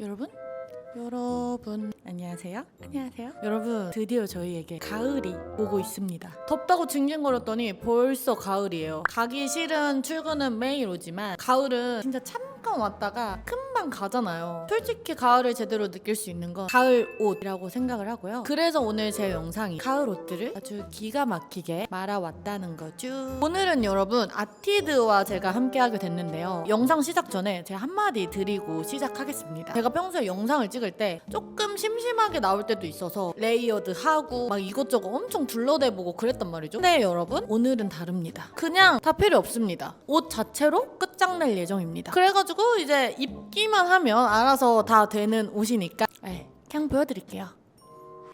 여러분? 여러분 안녕하세요? 안녕하세요? 여러분 드디어 저희에게 가을이 오고 있습니다 덥다고 징징거렸더니 벌써 가을이에요 가기 싫은 출근은 매일 오지만 가을은 진짜 잠깐 왔다가 금방 가잖아요. 솔직히 가을을 제대로 느낄 수 있는 건 가을 옷이라고 생각을 하고요. 그래서 오늘 제 영상이 가을 옷들을 아주 기가 막히게 말아왔다는 거죠. 오늘은 여러분 아티드와 제가 함께하게 됐는데요. 영상 시작 전에 제가 한마디 드리고 시작하겠습니다. 제가 평소에 영상을 찍을 때 조금 심심하게 나올 때도 있어서 레이어드 하고 막 이것저것 엄청 둘러대보고 그랬단 말이죠. 근데 여러분 오늘은 다릅니다. 그냥 다 필요 없습니다. 옷 자체로 끝장낼 예정입니다. 그래가지고 이제 입기만 하면 알아서 다 되는 옷이니까 에이, 그냥 보여드릴게요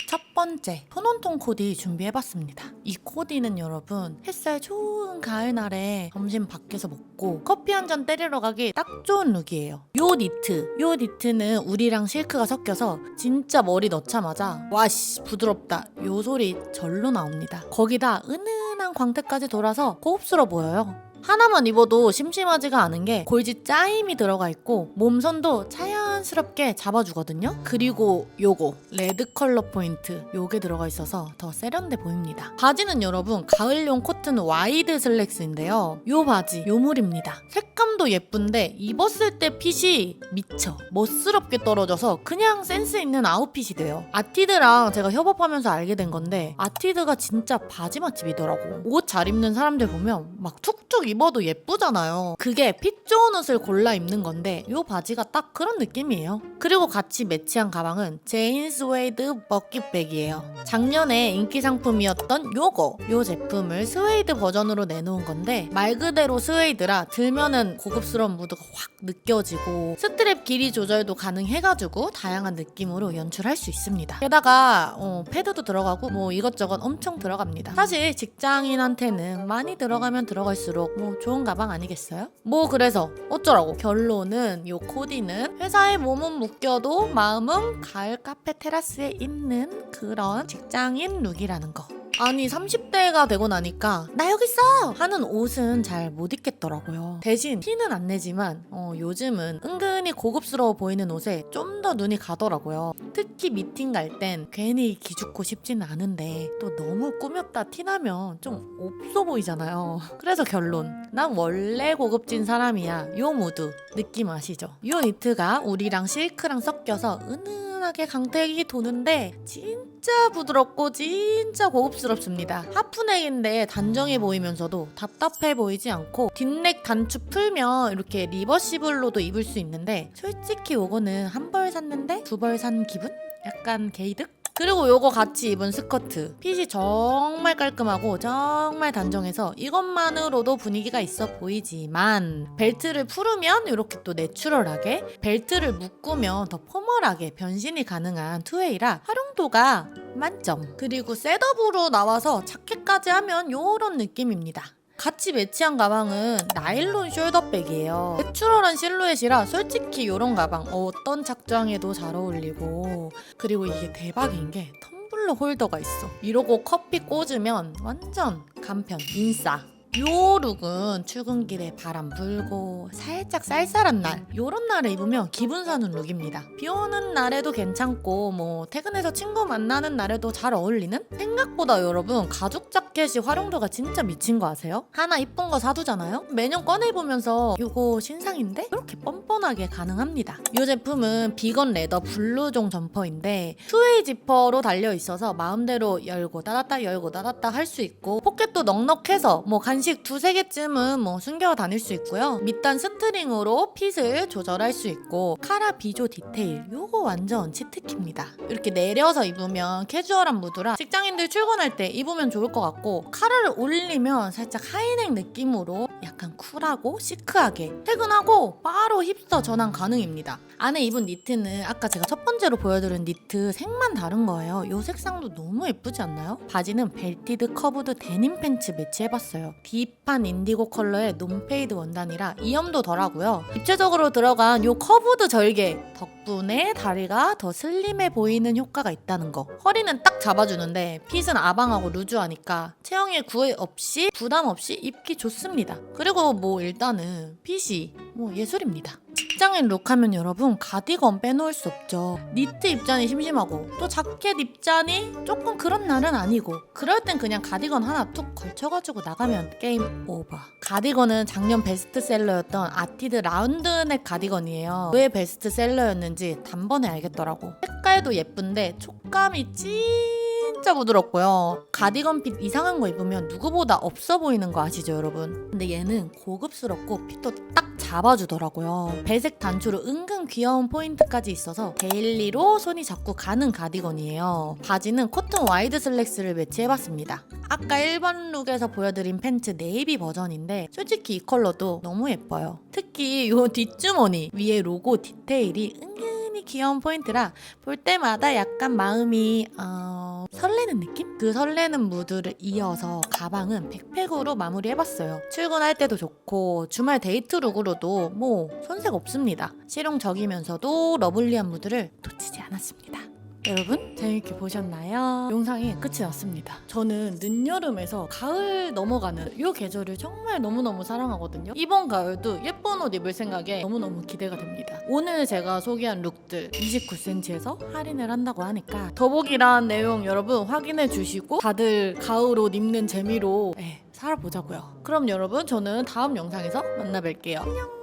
첫 번째 톤온톤 코디 준비해봤습니다. 이 코디는 여러분 햇살 좋은 가을날에 점심 밖에서 먹고 커피 한 잔 때리러 가기 딱 좋은 룩이에요. 요 니트, 요 니트는 우리랑 실크가 섞여서 진짜 머리 넣자마자 와씨 부드럽다 요 소리 절로 나옵니다. 거기다 은은한 광택까지 돌아서 고급스러워 보여요. 하나만 입어도 심심하지가 않은 게 골지 짜임이 들어가 있고 몸선도 자연스럽게 잡아주거든요. 그리고 요거 레드 컬러 포인트 요게 들어가 있어서 더 세련돼 보입니다. 바지는 여러분 가을용 코튼 와이드 슬랙스인데요. 요 바지 요물입니다. 색감도 예쁜데 입었을 때 핏이 미쳐 멋스럽게 떨어져서 그냥 센스 있는 아웃핏이 돼요. 아티드랑 제가 협업하면서 알게 된 건데 아티드가 진짜 바지 맛집이더라고. 옷 잘 입는 사람들 보면 막 툭툭 입어도 예쁘잖아요. 그게 핏 좋은 옷을 골라 입는 건데 요 바지가 딱 그런 느낌이에요. 그리고 같이 매치한 가방은 제인 스웨이드 버킷백이에요. 작년에 인기 상품이었던 요거 요 제품을 스웨이드 버전으로 내놓은 건데 말 그대로 스웨이드라 들면은 고급스러운 무드가 확 느껴지고 스트랩 길이 조절도 가능해가지고 다양한 느낌으로 연출할 수 있습니다. 게다가 어, 패드도 들어가고 뭐 이것저것 엄청 들어갑니다. 사실 직장인한테는 많이 들어가면 들어갈수록 뭐 좋은 가방 아니겠어요? 뭐 그래서 어쩌라고 결론은 요 코디는 회사에 몸은 묶여도 마음은 가을 카페 테라스에 있는 그런 직장인 룩이라는 거. 아니 30대가 되고 나니까 나 여기 있어 하는 옷은 잘 못 입겠더라고요. 대신 티는 안 내지만 어, 요즘은 은근히 고급스러워 보이는 옷에 좀 더 눈이 가더라고요. 특히 미팅 갈 땐 괜히 기죽고 싶지는 않은데 또 너무 꾸몄다 티나면 좀 없어 보이잖아요. 그래서 결론 난 원래 고급진 사람이야. 요 무드 느낌 아시죠? 요 니트가 우리랑 실크랑 섞여서 은은하게 강택이 도는데 진짜 부드럽고 진짜 고급스 럽습니다. 하프넥인데 단정해 보이면서도 답답해 보이지 않고 뒷넥 단추 풀면 이렇게 리버시블로도 입을 수 있는데 솔직히 요거는 한 벌 샀는데 두 벌 산 기분? 약간 게이득? 그리고 요거 같이 입은 스커트. 핏이 정말 깔끔하고 정말 단정해서 이것만으로도 분위기가 있어 보이지만 벨트를 풀으면 이렇게 또 내추럴하게 벨트를 묶으면 더 포멀하게 변신이 가능한 투웨이라 활용도가 만점. 그리고 셋업으로 나와서 자켓까지 하면 요런 느낌입니다 같이 매치한 가방은 나일론 숄더백이에요. 내추럴한 실루엣이라 솔직히 이런 가방 어떤 착장에도 잘 어울리고 그리고 이게 대박인 게 텀블러 홀더가 있어. 이러고 커피 꽂으면 완전 간편, 인싸. 요 룩은 출근길에 바람 불고 살짝 쌀쌀한 날 요런 날에 입으면 기분 사는 룩입니다 비 오는 날에도 괜찮고 뭐 퇴근해서 친구 만나는 날에도 잘 어울리는 생각보다 여러분 가죽 자켓이 활용도가 진짜 미친 거 아세요? 하나 이쁜 거 사두잖아요? 매년 꺼내보면서 요거 신상인데 이렇게 뻔뻔하게 가능합니다 이 제품은 비건 레더 블루종 점퍼인데 투웨이 지퍼로 달려 있어서 마음대로 열고 닫았다 열고 닫았다 할 수 있고 포켓도 넉넉해서 뭐 간식 두세 개쯤은 뭐 숨겨 다닐 수 있고요. 밑단 스트링으로 핏을 조절할 수 있고 카라 비조 디테일 요거 완전 치트키입니다. 이렇게 내려서 입으면 캐주얼한 무드라 직장인들 출근할 때 입으면 좋을 것 같고 카라를 올리면 살짝 하이넥 느낌으로 약간 쿨하고 시크하게 퇴근하고 바로 힙스터 전환 가능입니다. 안에 입은 니트는 아까 제가 첫 번째로 보여드린 니트 색만 다른 거예요. 이 색상도 너무 예쁘지 않나요? 바지는 벨티드 커브드 데님 팬츠 매치해봤어요. 딥한 인디고 컬러의 논페이드 원단이라 이염도 덜하고요. 입체적으로 들어간 요 커브드 절개 덕 분에 다리가 더 슬림해 보이는 효과가 있다는 거. 허리는 딱 잡아주는데 핏은 아방하고 루즈하니까 체형에 구애 없이 부담 없이 입기 좋습니다. 그리고 뭐 일단은 핏이 뭐 예술입니다 직장인 룩하면 여러분 가디건 빼놓을 수 없죠. 니트 입자니 심심하고 또 자켓 입자니 조금 그런 날은 아니고 그럴 땐 그냥 가디건 하나 툭 걸쳐가지고 나가면 게임 오버. 가디건은 작년 베스트셀러였던 아티드 라운드넥 가디건이에요. 왜 베스트셀러였는지 단번에 알겠더라고. 색깔도 예쁜데 촉감이 진짜 부드럽고요. 가디건 핏 이상한 거 입으면 누구보다 없어 보이는 거 아시죠, 여러분? 근데 얘는 고급스럽고 핏도 딱 잡아주더라고요. 배색 단추로 은근 귀여운 포인트까지 있어서 데일리로 손이 자꾸 가는 가디건이에요. 바지는 코튼 와이드 슬랙스를 매치해봤습니다. 아까 1번 룩에서 보여드린 팬츠 네이비 버전인데 솔직히 이 컬러도 너무 예뻐요. 특히 이 뒷주머니 위에 로고 디테일이 은근 히 귀여운 포인트라 볼 때마다 약간 마음이 어, 설레는 느낌? 그 설레는 무드를 이어서 가방은 백팩으로 마무리해봤어요. 출근할 때도 좋고 주말 데이트 룩으로도 뭐 손색 없습니다. 실용적이면서도 러블리한 무드를 놓치지 않았습니다. 여러분 재밌게 보셨나요? 영상이 끝이 났습니다. 저는 늦여름에서 가을 넘어가는 이 계절을 정말 너무너무 사랑하거든요. 이번 가을도 예쁜 옷 입을 생각에 너무너무 기대가 됩니다. 오늘 제가 소개한 룩들 29cm에서 할인을 한다고 하니까 더보기란 내용 여러분 확인해 주시고 다들 가을 옷 입는 재미로 예, 살아보자고요. 그럼 여러분 저는 다음 영상에서 만나 뵐게요. 안녕.